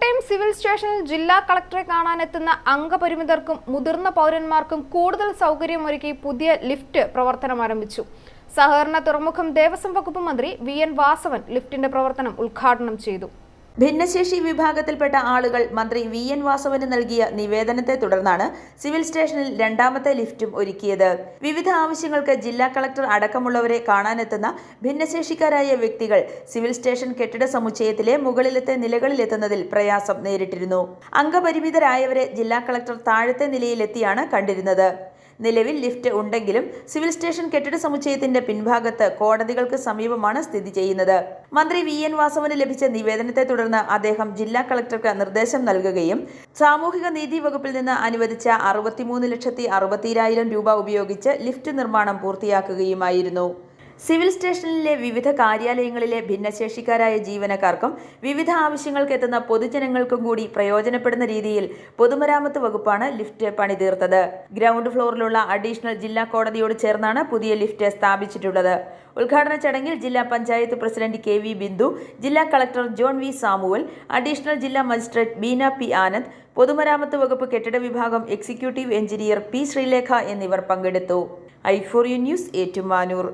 Kottayam civil സ്റ്റേഷനിൽ ജില്ലാ കളക്ടറെ കാണാനെത്തുന്ന അംഗപരിമിതർക്കും മുതിർന്ന പൗരന്മാർക്കും കൂടുതൽ സൗകര്യമൊരുക്കി പുതിയ ലിഫ്റ്റ് പ്രവർത്തനം ആരംഭിച്ചു. സഹകരണ തുറമുഖം ദേവസ്വം വകുപ്പ് മന്ത്രി വി എൻ വാസവൻ ലിഫ്റ്റിന്റെ പ്രവർത്തനം ഉദ്ഘാടനം ചെയ്തു. ഭിന്നശേഷി വിഭാഗത്തിൽപ്പെട്ട ആളുകൾ മന്ത്രി വി എൻ വാസവന് നൽകിയ നിവേദനത്തെ തുടർന്നാണ് സിവിൽ സ്റ്റേഷനിൽ രണ്ടാമത്തെ ലിഫ്റ്റും ഒരുക്കിയത്. വിവിധ ആവശ്യങ്ങൾക്ക് ജില്ലാ കളക്ടർ അടക്കമുള്ളവരെ കാണാനെത്തുന്ന ഭിന്നശേഷിക്കാരായ വ്യക്തികൾ സിവിൽ സ്റ്റേഷൻ കെട്ടിട സമുച്ചയത്തിലെ മുകളിലത്തെ നിലകളിലെത്തുന്നതിൽ പ്രയാസം നേരിട്ടിരുന്നു. അംഗപരിമിതരായവരെ ജില്ലാ കളക്ടർ താഴത്തെ നിലയിലെത്തിയാണ് കണ്ടിരുന്നത്. നിലവിൽ ലിഫ്റ്റ് ഉണ്ടെങ്കിലും സിവിൽ സ്റ്റേഷൻ കെട്ടിട സമുച്ചയത്തിന്റെ പിൻഭാഗത്ത് കോടതികൾക്ക് സമീപമാണ് സ്ഥിതി ചെയ്യുന്നത്. മന്ത്രി വി. എൻ. വാസവന് ലഭിച്ച നിവേദനത്തെ തുടർന്ന് അദ്ദേഹം ജില്ലാ കളക്ടർക്ക് നിർദ്ദേശം നൽകുകയും സാമൂഹിക നീതി വകുപ്പിൽ നിന്ന് അനുവദിച്ച അറുപത്തിമൂന്ന് ലക്ഷത്തി അറുപത്തിരായിരം രൂപ ഉപയോഗിച്ച് ലിഫ്റ്റ് നിർമ്മാണം പൂർത്തിയാക്കുകയുമായിരുന്നു. സിവിൽ സ്റ്റേഷനിലെ വിവിധ കാര്യാലയങ്ങളിലെ ഭിന്നശേഷിക്കാരായ ജീവനക്കാർക്കും വിവിധ ആവശ്യങ്ങൾക്ക് എത്തുന്ന പൊതുജനങ്ങൾക്കും കൂടി പ്രയോജനപ്പെടുന്ന രീതിയിൽ പൊതുമരാമത്ത് വകുപ്പാണ് ലിഫ്റ്റ് പണിതീർത്തത്. ഗ്രൗണ്ട് ഫ്ലോറിലുള്ള അഡീഷണൽ ജില്ലാ കോടതിയോട് ചേർന്നാണ് പുതിയ ലിഫ്റ്റ് സ്ഥാപിച്ചിട്ടുള്ളത്. ഉദ്ഘാടന ചടങ്ങിൽ ജില്ലാ panchayat president K V Bindu ജില്ലാ collector John V Samuel additional ജില്ലാ മജിസ്ട്രേറ്റ് ബീന പി ആനന്ദ് പൊതുമരാമത്ത് വകുപ്പ് കെട്ടിട വിഭാഗം എക്സിക്യൂട്ടീവ് എഞ്ചിനീയർ പി ശ്രീലേഖ എന്നിവർ പങ്കെടുത്തു. I for you news Ettumanoor.